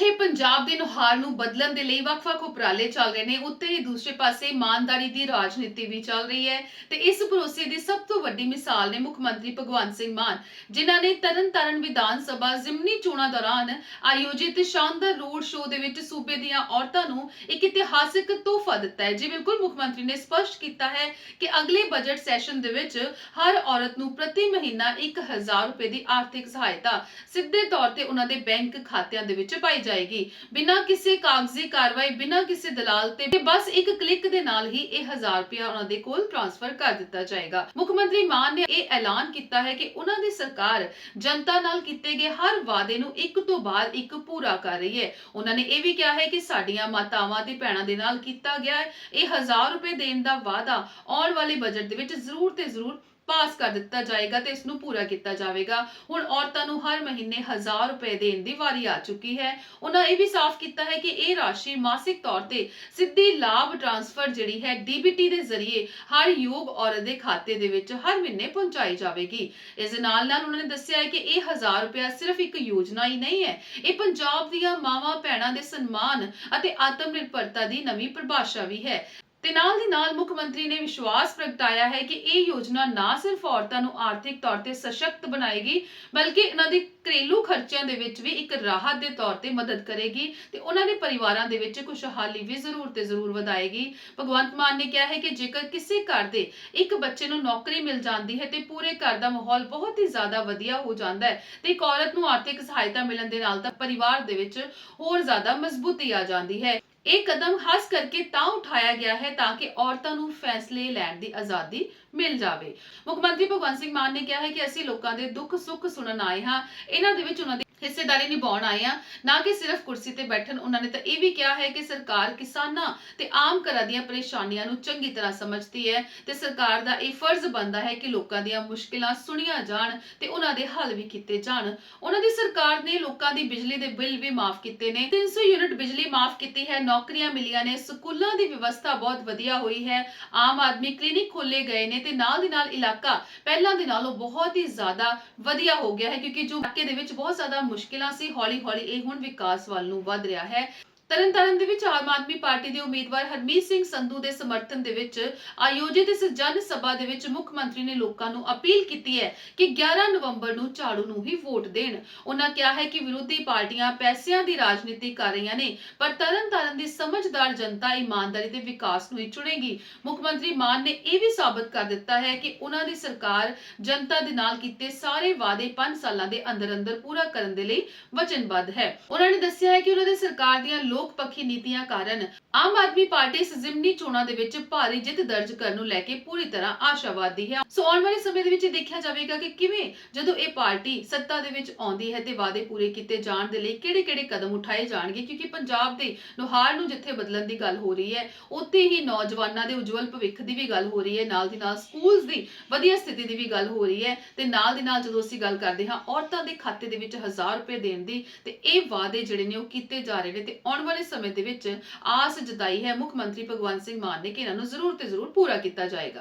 ਜਿੱਥੇ ਪੰਜਾਬ ਦੇ ਨੁਹਾਰ ਨੂੰ ਬਦਲਣ ਦੇ ਲਈ ਵੱਖ-ਵੱਖ ਉਪਰਾਲੇ ਚੱਲ ਰਹੇ ਨੇ। ਉੱਤੇ ਹੀ ਦੂਸਰੇ ਪਾਸੇ ਇਮਾਨਦਾਰੀ ਦੀ ਰਾਜਨੀਤੀ ਵੀ ਚੱਲ ਰਹੀ ਹੈ ਤੇ ਇਸ ਭਰੋਸੇ ਦੀ ਸਭ ਤੋਂ ਵੱਡੀ ਮਿਸਾਲ ਨੇ ਮੁੱਖ ਮੰਤਰੀ ਭਗਵੰਤ ਸਿੰਘ ਮਾਨ, ਜਿਨ੍ਹਾਂ ਨੇ ਤਰਨਤਾਰਨ ਵਿਧਾਨ ਸਭਾ ਜ਼ਿਮਨੀ ਚੋਣਾਂ ਦੌਰਾਨ ਆਯੋਜਿਤ ਸ਼ਾਨਦਾਰ ਰੋਡ ਸ਼ੋਅ ਦੇ ਵਿੱਚ ਸੂਬੇ ਦੀਆਂ ਔਰਤਾਂ ਨੂੰ ਇੱਕ ਇਤਿਹਾਸਿਕ ਤੋਹਫਾ ਦਿੱਤਾ ਹੈ। ਜੀ ਬਿਲਕੁਲ, ਮੁੱਖ ਮੰਤਰੀ ਨੇ ਸਪਸ਼ਟ ਕੀਤਾ ਹੈ ਕਿ ਅਗਲੇ ਬਜਟ ਸੈਸ਼ਨ ਦੇ ਵਿੱਚ ਹਰ ਔਰਤ ਨੂੰ ਪ੍ਰਤੀ ਮਹੀਨਾ 1000 ਰੁਪਏ ਦੀ ਆਰਥਿਕ ਸਹਾਇਤਾ ਸਿੱਧੇ ਤੌਰ ਤੇ ਉਹਨਾਂ ਦੇ ਬੈਂਕ ਖਾਤਿਆਂ ਦੇ ਵਿੱਚ ਪਾਈ ਜਾਏ ਜਾਏਗੀ। ਬਿਨਾਂ ਕਿਸੇ ਕਾਗਜ਼ੀ ਕਾਰਵਾਈ, ਬਿਨਾਂ ਕਿਸੇ ਦਲਾਲ ਤੇ ਬਸ ਇੱਕ ਕਲਿੱਕ ਦੇ ਨਾਲ ਹੀ ਇਹ 1000 ਰੁਪਏ ਉਹਨਾਂ ਦੇ ਕੋਲ ਟ੍ਰਾਂਸਫਰ ਕਰ ਦਿੱਤਾ ਜਾਏਗਾ। ਮੁੱਖ ਮੰਤਰੀ ਮਾਨ ਨੇ ਇਹ ਐਲਾਨ ਕੀਤਾ ਹੈ ਕਿ ਉਹਨਾਂ ਦੀ ਸਰਕਾਰ ਜਨਤਾ ਨਾਲ ਕੀਤੇ ਗਏ ਹਰ ਵਾਅਦੇ ਨੂੰ ਇੱਕ ਤੋਂ ਬਾਅਦ ਇੱਕ ਪੂਰਾ ਕਰ ਰਹੀ ਹੈ। ਉਹਨਾਂ ਨੇ ਇਹ ਵੀ ਕਿਹਾ ਹੈ ਕਿ ਸਾਡੀਆਂ ਮਾਤਾਵਾਂ ਤੇ ਭੈਣਾਂ ਦੇ ਨਾਲ ਕੀਤਾ ਗਿਆ ਹੈ। ਇਹ 1000 ਰੁਪਏ ਦੇਣ ਦਾ ਵਾਅਦਾ ਆਉਣ ਵਾਲੇ ਬਜਟ ਦੇ ਵਿੱਚ ਜ਼ਰੂਰ ਤੇ ਜ਼ਰੂਰ ਪਾਸ ਕਰ ਦਿੱਤਾ ਜਾਏਗਾ ਤੇ ਇਸ ਨੂੰ ਪੂਰਾ ਕੀਤਾ ਜਾਵੇਗਾ। ਹੁਣ ਔਰਤਾਂ ਨੂੰ ਹਰ ਮਹੀਨੇ 1000 ਰੁਪਏ ਦੇਣ ਦੀ ਵਾਰੀ ਆ ਚੁੱਕੀ ਹੈ। ਉਹਨਾਂ ਇਹ ਵੀ ਸਾਫ਼ ਕੀਤਾ ਹੈ ਕਿ ਇਹ ਰਾਸ਼ੀ ਮਾਸਿਕ ਤੌਰ ਤੇ ਸਿੱਧੀ ਲਾਭ ਟ੍ਰਾਂਸਫਰ ਜਿਹੜੀ ਹੈ ਡੀਬੀਟੀ ਦੇ ਜ਼ਰੀਏ ਹਰ ਯੋਗ ਔਰਤ ਦੇ ਖਾਤੇ ਦੇ ਵਿੱਚ ਹਰ ਮਹੀਨੇ ਪਹੁੰਚਾਈ ਜਾਵੇਗੀ। ਇਸ ਦੇ ਨਾਲ ਨਾਲ ਉਹਨਾਂ ਨੇ ਦੱਸਿਆ ਹੈ ਕਿ ਇਹ 1000 ਰੁਪਏ ਸਿਰਫ ਇੱਕ ਯੋਜਨਾ ਹੀ ਨਹੀਂ ਹੈ। ਇਹ ਪੰਜਾਬ ਦੀਆਂ ਮਾਵਾਂ ਭੈਣਾਂ ਦੇ ਸਨਮਾਨ ਅਤੇ ਆਤਮ ਨਿਰਭਰਤਾ ਦੀ ਨਵੀਂ ਪਰਿਭਾਸ਼ਾ ਵੀ ਹੈ। ਤੇ ਨਾਲ ਦੀ ਨਾਲ ਮੁੱਖ ਮੰਤਰੀ ਨੇ ਵਿਸ਼ਵਾਸ ਪ੍ਰਗਟਾਇਆ ਹੈ ਕਿ ਇਹ ਯੋਜਨਾ ਨਾ ਸਿਰਫ ਔਰਤਾਂ ਨੂੰ ਆਰਥਿਕ ਤੌਰ ਤੇ ਸਸ਼ਕਤ ਬਣਾਏਗੀ, ਬਲਕਿ ਇਹਨਾਂ ਦੇ ਘਰੇਲੂ ਖਰਚਿਆਂ ਦੇ ਵਿੱਚ ਵੀ ਇੱਕ ਰਾਹਤ ਦੇ ਤੌਰ ਤੇ ਮਦਦ ਕਰੇਗੀ ਤੇ ਉਹਨਾਂ ਦੇ ਪਰਿਵਾਰਾਂ ਦੇ ਵਿੱਚ ਖੁਸ਼ਹਾਲੀ ਵੀ ਜ਼ਰੂਰ ਤੇ ਜ਼ਰੂਰ ਵਧਾਏਗੀ। ਭਗਵੰਤ ਮਾਨ ਨੇ ਕਿਹਾ ਹੈ ਕਿ ਜੇਕਰ ਕਿਸੇ ਘਰ ਦੇ ਇੱਕ ਬੱਚੇ ਨੂੰ ਨੌਕਰੀ ਮਿਲ ਜਾਂਦੀ ਹੈ ਤੇ ਪੂਰੇ ਘਰ ਦਾ ਮਾਹੌਲ ਬਹੁਤ ਹੀ ਜ਼ਿਆਦਾ ਵਧੀਆ ਹੋ ਜਾਂਦਾ ਹੈ ਤੇ ਇੱਕ ਔਰਤ ਨੂੰ ਆਰਥਿਕ ਸਹਾਇਤਾ ਮਿਲਣ ਦੇ ਨਾਲ ਤਾਂ ਪਰਿਵਾਰ ਦੇ ਵਿੱਚ ਹੋਰ ਜ਼ਿਆਦਾ ਮਜ਼ਬੂਤੀ ਆ ਜਾਂਦੀ ਹੈ। ਇਹ ਕਦਮ ਖਾਸ ਕਰਕੇ ਤਾਂ ਉਠਾਇਆ ਗਿਆ ਹੈ ਤਾਂ ਕਿ ਔਰਤਾਂ ਨੂੰ ਫੈਸਲੇ ਲੈਣ ਦੀ ਆਜ਼ਾਦੀ ਮਿਲ ਜਾਵੇ। ਮੁੱਖ ਮੰਤਰੀ ਭਗਵੰਤ ਸਿੰਘ ਮਾਨ ਨੇ ਕਿਹਾ ਹੈ ਕਿ ਅਸੀਂ ਲੋਕਾਂ ਦੇ ਦੁੱਖ ਸੁੱਖ ਸੁਣਨ ਆਏ ਹਾਂ। ਇਹਨਾਂ ਦੇ ਵਿੱਚ ਉਹਨਾਂ ਦੀ ਹਿੱਸੇਦਾਰੀ ਨਿਭਾਉਣ ਆਏ ਆ, ਨਾ ਕਿ ਸਿਰਫ ਕੁਰਸੀ ਤੇ ਬੈਠਣ, ਉਹਨਾਂ ਨੇ ਤਾਂ ਇਹ ਵੀ ਕਿਹਾ ਹੈ ਕਿ ਸਰਕਾਰ ਕਿਸਾਨਾਂ ਤੇ ਆਮ ਘਰਾਂ ਦੀਆਂ ਪਰੇਸ਼ਾਨੀਆਂ ਨੂੰ ਚੰਗੀ ਤਰ੍ਹਾਂ ਸਮਝਦੀ ਹੈ ਤੇ ਸਰਕਾਰ ਦਾ ਇਹ ਫਰਜ਼ ਬਣਦਾ ਹੈ ਕਿ ਲੋਕਾਂ ਦੀਆਂ ਮੁਸ਼ਕਿਲਾਂ ਸੁਣੀਆਂ ਜਾਣ ਤੇ ਉਹਨਾਂ ਦੇ ਹੱਲ ਵੀ ਕੀਤੇ ਜਾਣ। ਉਹਨਾਂ ਦੀ ਸਰਕਾਰ ਨੇ ਲੋਕਾਂ ਦੀ ਬਿਜਲੀ ਦੇ ਬਿੱਲ ਵੀ ਮਾਫ ਕੀਤੇ ਨੇ। 300 ਯੂਨਿਟ ਬਿਜਲੀ ਮਾਫ ਕੀਤੀ ਹੈ, ਨੌਕਰੀਆਂ ਮਿਲੀਆਂ ਨੇ, ਸਕੂਲਾਂ ਦੀ ਵਿਵਸਥਾ ਬਹੁਤ ਵਧੀਆ ਹੋਈ ਹੈ, ਆਮ ਆਦਮੀ ਕਲੀਨਿਕ ਖੋਲੇ ਗਏ ਨੇ ਤੇ ਨਾਲ ਦੀ ਨਾਲ ਇਲਾਕਾ ਪਹਿਲਾਂ ਦੇ ਨਾਲੋਂ ਬਹੁਤ ਹੀ ਜ਼ਿਆਦਾ ਵਧੀਆ ਹੋ ਗਿਆ ਹੈ ਕਿਉਂਕਿ ਜੋ ਇਲਾਕੇ ਦੇ ਵਿੱਚ ਬਹੁਤ ਜ਼ਿਆਦਾ ਮੁਸ਼ਕਿਲਾਂ ਸੀ ਹੌਲੀ ਹੌਲੀ ਇਹ ਹੁਣ ਵਿਕਾਸ ਵੱਲ ਨੂੰ ਵੱਧ ਰਿਹਾ ਹੈ। ਤਰਨਤਾਰਨ ਦੇ ਵਿੱਚ ਆਮ ਆਦਮੀ ਪਾਰਟੀ ਦੇ ਉਮੀਦਵਾਰ ਹਰਮੀਤ ਸਿੰਘ ਸੰਧੂ ਦੇ ਸਮਰਥਨ ਦੇ ਵਿੱਚ ਆਯੋਜਿਤ ਇਸ ਜਨ ਸਭਾ ਦੇ ਵਿੱਚ ਮੁੱਖ ਮੰਤਰੀ ਨੇ ਲੋਕਾਂ ਨੂੰ ਅਪੀਲ ਕੀਤੀ ਹੈ ਕਿ 11 ਨਵੰਬਰ ਨੂੰ ਝਾੜੂ ਨੂੰ ਹੀ ਵੋਟ ਦੇਣ। ਉਹਨਾਂ ਕਿਹਾ ਹੈ ਕਿ ਵਿਰੋਧੀ ਪਾਰਟੀਆਂ ਪੈਸਿਆਂ ਦੀ ਰਾਜਨੀਤੀ ਕਰ ਰਹੀਆਂ ਨੇ, ਪਰ ਤਰਨਤਾਰਨ ਦੀ ਸਮਝਦਾਰ ਜਨਤਾ ਇਮਾਨਦਾਰੀ ਤੇ ਵਿਕਾਸ ਨੂੰ ਹੀ ਚੁਣੇਗੀ। ਮੁੱਖ ਮੰਤਰੀ ਮਾਨ ਨੇ ਇਹ ਵੀ ਸਾਬਤ ਕਰ ਦਿੱਤਾ ਹੈ ਕਿ ਉਹਨਾਂ ਦੀ ਸਰਕਾਰ ਜਨਤਾ ਦੇ ਨਾਲ ਕੀਤੇ ਸਾਰੇ ਵਾਅਦੇ 5 ਸਾਲਾਂ ਦੇ ਅੰਦਰ ਅੰਦਰ ਪੂਰਾ ਕਰਨ ਦੇ ਲਈ ਵਚਨਬੱਧ ਹੈ। ਉਹਨਾਂ ਨੇ ਦੱਸਿਆ ਹੈ ਕਿ ਉਹਨਾਂ ਦੀ ਸਰਕਾਰ ਦੀਆਂ ਲੋਕ ਪੱਖੀ ਨੀਤੀਆਂ ਕਾਰਨ ਆਮ ਆਦਮੀ ਪਾਰਟੀ ਇਸ ਜ਼ਿਮਨੀ ਚੋਣਾਂ ਦੇ ਵਿੱਚ ਭਾਰੀ ਜਿੱਤ ਦਰਜ ਕਰਨ ਨੂੰ ਲੈ ਕੇ ਪੂਰੀ ਤਰ੍ਹਾਂ ਆਸ਼ਾਵਾਦੀ ਹੈ। ਸੋ ਆਉਣ ਵਾਲੇ ਸਮੇਂ ਦੇ ਵਿੱਚ ਦੇਖਿਆ ਜਾਵੇਗਾ ਕਿ ਕਿਵੇਂ ਜਦੋਂ ਇਹ ਪਾਰਟੀ ਸੱਤਾ ਦੇ ਵਿੱਚ ਆਉਂਦੀ ਹੈ ਤੇ ਵਾਅਦੇ ਪੂਰੇ ਕੀਤੇ ਜਾਣ ਦੇ ਲਈ ਕਿਹੜੇ-ਕਿਹੜੇ ਕਦਮ ਉਠਾਏ ਜਾਣਗੇ, ਕਿਉਂਕਿ ਪੰਜਾਬ ਦੇ ਨੁਹਾਰ ਨੂੰ ਜਿੱਥੇ ਬਦਲਣ ਦੀ ਗੱਲ ਹੋ ਰਹੀ ਹੈ, ਉੱਥੇ ਹੀ ਨੌਜਵਾਨਾਂ ਦੇ ਉਜਵਲ ਭਵਿੱਖ ਦੀ ਵੀ ਗੱਲ ਹੋ ਰਹੀ ਹੈ, ਨਾਲ ਦੀ ਨਾਲ ਸਕੂਲਸ ਦੀ ਵਧੀਆ ਸਥਿਤੀ ਦੀ ਵੀ ਗੱਲ ਹੋ ਰਹੀ ਹੈ ਤੇ ਨਾਲ ਦੀ ਨਾਲ ਜਦੋਂ ਅਸੀਂ ਗੱਲ ਕਰਦੇ ਹਾਂ, ਔਰਤਾਂ ਦੇ ਖਾਤੇ ਦੇ ਵਿੱਚ 1000 ਰੁਪਏ ਦੇਣ ਦੀ ਤੇ ਇਹ ਵਾਅਦੇ ਜਿਹੜੇ ਨੇ ਉਹ ਕੀਤੇ ਜਾ ਰਹੇ ਨੇ ਤੇ ਆਉਣ ਵਾਲੇ ਸਮੇਂ ਦੇ ਵਿੱਚ ਆਸ ਜਤਾਈ ਹੈ, ਮੁੱਖ ਮੰਤਰੀ ਭਗਵੰਤ ਸਿੰਘ ਮਾਨ ਨੇ ਕਿ ਇਹਨਾਂ ਨੂੰ ਜ਼ਰੂਰ ਤੇ ਜ਼ਰੂਰ ਪੂਰਾ ਕੀਤਾ ਜਾਏਗਾ।